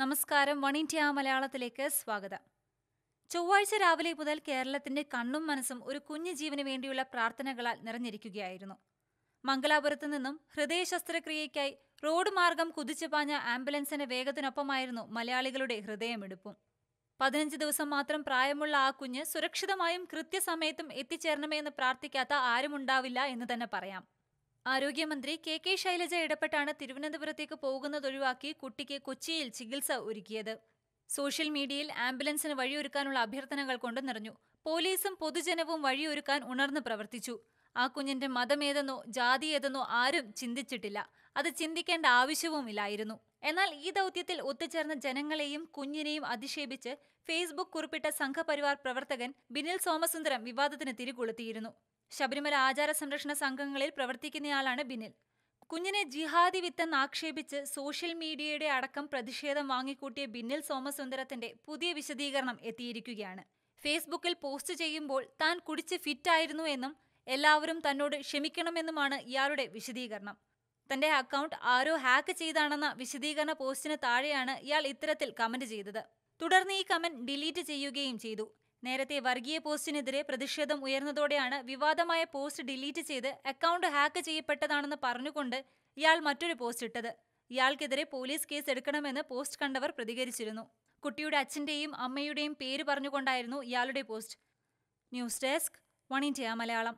നമസ്കാരം. One India മലയാളത്തിലേക്ക് സ്വാഗതം. ചൊവ്വാഴ്ച രാവിലെ മുതൽ കേരളത്തിന്റെ കണ്ണും മനസ്സും ഒരു കുഞ്ഞു ജീവന് വേണ്ടിയുള്ള പ്രാർത്ഥനകളാൽ നിറഞ്ഞിരിക്കുകയായിരുന്നു. മംഗലാപുരത്തു നിന്നും ഹൃദയ ശസ്ത്രക്രിയയ്ക്കായി റോഡ് മാർഗം കുതിച്ചു പാഞ്ഞ ആംബുലൻസിന്റെ വേഗത്തിനൊപ്പമായിരുന്നു മലയാളികളുടെ ഹൃദയമെടുപ്പും. പതിനഞ്ച് ദിവസം മാത്രം പ്രായമുള്ള ആ കുഞ്ഞ് സുരക്ഷിതമായും കൃത്യസമയത്തും എത്തിച്ചേരണമേ എന്ന് പ്രാർത്ഥിക്കാത്ത ആരുമുണ്ടാവില്ല എന്ന് തന്നെ പറയാം. ആരോഗ്യമന്ത്രി കെ കെ ശൈലജ ഇടപെട്ടാണ് തിരുവനന്തപുരത്തേക്ക് പോകുന്നതൊഴിവാക്കി കുട്ടിക്ക് കൊച്ചിയിൽ ചികിത്സ ഒരുക്കിയത്. സോഷ്യൽ മീഡിയയിൽ ആംബുലൻസിന് വഴിയൊരുക്കാനുള്ള അഭ്യർത്ഥനകൾ കൊണ്ട് നിറഞ്ഞു. പോലീസും പൊതുജനവും വഴിയൊരുക്കാൻ ഉണർന്ന് പ്രവർത്തിച്ചു. ആ കുഞ്ഞിന്റെ മതമേതെന്നോ ജാതി ഏതെന്നോ ആരും ചിന്തിച്ചിട്ടില്ല. അത് ചിന്തിക്കേണ്ട ആവശ്യവുമില്ലായിരുന്നു. എന്നാൽ ഈ ദൗത്യത്തിൽ ഒത്തുചേർന്ന ജനങ്ങളെയും കുഞ്ഞിനെയും അധിക്ഷേപിച്ച് ഫേസ്ബുക്ക് കുറിപ്പിട്ട സംഘപരിവാർ പ്രവർത്തകൻ ബിനിൽ സോമസുന്ദരം വിവാദത്തിന് തിരികൊളുത്തിയിരുന്നു. ശബരിമല ആചാര സംരക്ഷണ സംഘങ്ങളിൽ പ്രവർത്തിക്കുന്നയാളാണ് ബിനിൽ. കുഞ്ഞിനെ ജിഹാദി വിത്തെന്ന് ആക്ഷേപിച്ച് സോഷ്യൽ മീഡിയയുടെ അടക്കം പ്രതിഷേധം വാങ്ങിക്കൂട്ടിയ ബിന്നിൽ സോമസുന്ദരത്തിന്റെ പുതിയ വിശദീകരണം എത്തിയിരിക്കുകയാണ്. ഫേസ്ബുക്കിൽ പോസ്റ്റ് ചെയ്യുമ്പോൾ താൻ കുടിച്ച് ഫിറ്റായിരുന്നു എന്നും എല്ലാവരും തന്നോട് ക്ഷമിക്കണമെന്നുമാണ് ഇയാളുടെ വിശദീകരണം. തന്റെ അക്കൗണ്ട് ആരോ ഹാക്ക് ചെയ്താണെന്ന വിശദീകരണ പോസ്റ്റിന് താഴെയാണ് ഇയാൾ ഇത്തരത്തിൽ കമന്റ് ചെയ്തത്. തുടർന്ന് ഈ കമന്റ് ഡിലീറ്റ് ചെയ്യുകയും ചെയ്തു. നേരത്തെ വർഗീയ പോസ്റ്റിനെതിരെ പ്രതിഷേധം ഉയർന്നതോടെയാണ് വിവാദമായ പോസ്റ്റ് ഡിലീറ്റ് ചെയ്ത് അക്കൗണ്ട് ഹാക്ക് ചെയ്യപ്പെട്ടതാണെന്ന് പറഞ്ഞുകൊണ്ട് ഇയാൾ മറ്റൊരു പോസ്റ്റ് ഇട്ടത്. ഇയാൾക്കെതിരെ പോലീസ് കേസ് എടുക്കണമെന്ന് പോസ്റ്റ് കണ്ടവർ പ്രതികരിച്ചിരുന്നു. കുട്ടിയുടെ അച്ഛന്റെയും അമ്മയുടെയും പേര് പറഞ്ഞുകൊണ്ടായിരുന്നു ഇയാളുടെ post. News desk one India Malayalam.